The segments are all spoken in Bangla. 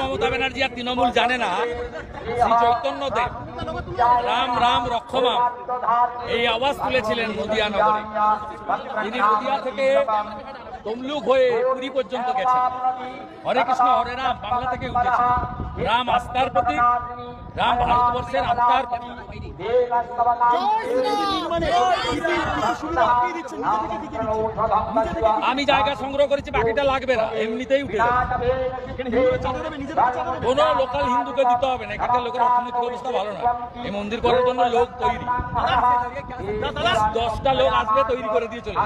মমতা ব্যানার্জি আর তৃণমূল জানে না। শ্রী চৈতন্যদেব রাম রাম, রক্ষমাম এই আওয়াজ তুলেছিলেন নদিয়া নগরে। তিনি নদিয়া থেকে তমলুক হয়ে পুরী পর্যন্ত গেছেন হরে কৃষ্ণ, হরে রাম, বাংলা থেকে উঠেছে। রাম আস্থার প্রতীক, রাম ভারতবর্ষের আত্মার প্রতীক। আমি জায়গা সংগ্রহ করেছি, বাকিটা লাগবে না, এমনিতেই উঠে কোন লোকাল হিন্দুকে দিতে হবে না, এখানকার লোকের অর্থনৈতিক অবস্থা ভালো না। এই মন্দির করার জন্য লোক তৈরি। দশটা লোক আসবে তৈরি করে দিয়ে চলে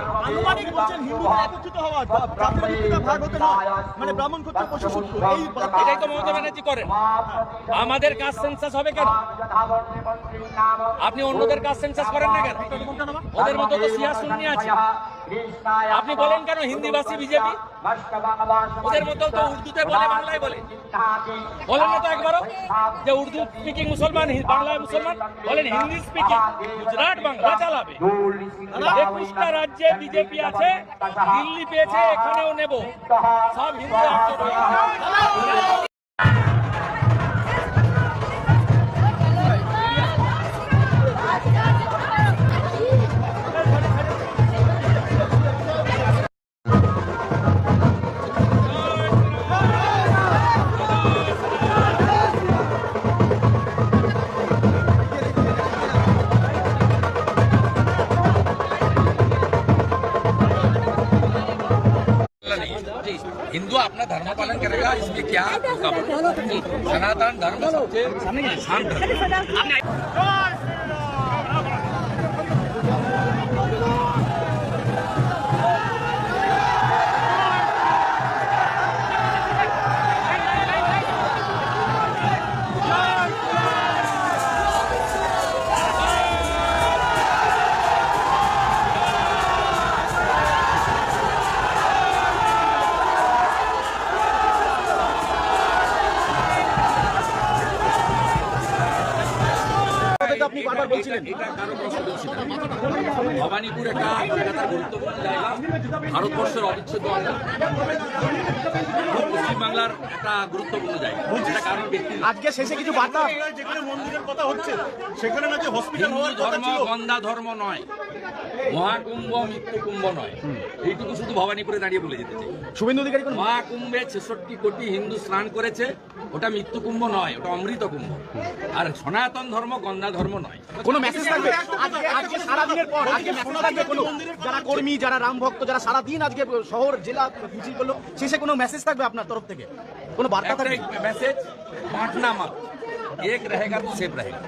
মানে ব্রাহ্মণ এই তো করেন আমাদের কাজ সেন্সাস হবে কেন? আপনি অন্যদের কাজ সেন্সাস করেন না কেন? ওদের মতো তো সিয়া শূন্য আছে। আপনি বলেন কেন হিন্দিভাষী বিজেপি? ওদের মতো তো উর্দুতে বলে, বাংলায় বলে। বলেন না তো একবারও যে উর্দু স্পিকিং মুসলমান বাংলায় মুসলমান? বলেন হিন্দি স্পিকিং গুজরাট বাংলা চালাবে। একুশটা রাজ্যে বিজেপি আছে, দিল্লি পেয়েছে, এখানেও নেব। সব হিন্দু अपना धर्म पालन करेगा इसमें क्या सनातन धर्म धर्म। আপনি বারবার বলছিলেন। এটা কারও প্রশ্ন করছি না। ভবানীপুর একটা গুরুত্বপূর্ণ জায়গা? ভারতবর্ষের অবিচ্ছেদ্য পশ্চিমবাংলার একটা গুরুত্বপূর্ণ জায়গা। এটা কারণ ব্যক্তি আজকে শেষে কিছু বার্তা? যেখানে মন্দিরের কথা হচ্ছে সেখানে নাকি হসপিটাল ধর্ম গন্ধা ধর্ম নয়। মহাকুম্ভ মৃত্যু কুম্ভ নয় এইটুকু শুধু ভবানীপুরে দাঁড়িয়ে বলে যেতে চাই। শুভেন্দু অধিকারী মহাকুম্ভে ছেষট্টি কোটি হিন্দু স্নান করেছে। ওটা মৃত্যু কুম্ভ নয় ওটা অমৃত কুম্ভ আর সনাতন ধর্ম গন্ধা ধর্ম নয় কোনো মেসেজ থাকবে আজকে আজকে সারা দিনের পর আজকে মেসেজ থাকবে কোনো যারা কর্মী যারা রাম ভক্ত যারা সারা দিন আজকে শহর জেলা মিছিল করলো শেষে কোনো মেসেজ থাকবে আপনার তরফ থেকে কোনো বার্তা থাকবে मैसेज बांटना मत एक रहेगा तो सेफ रहेगा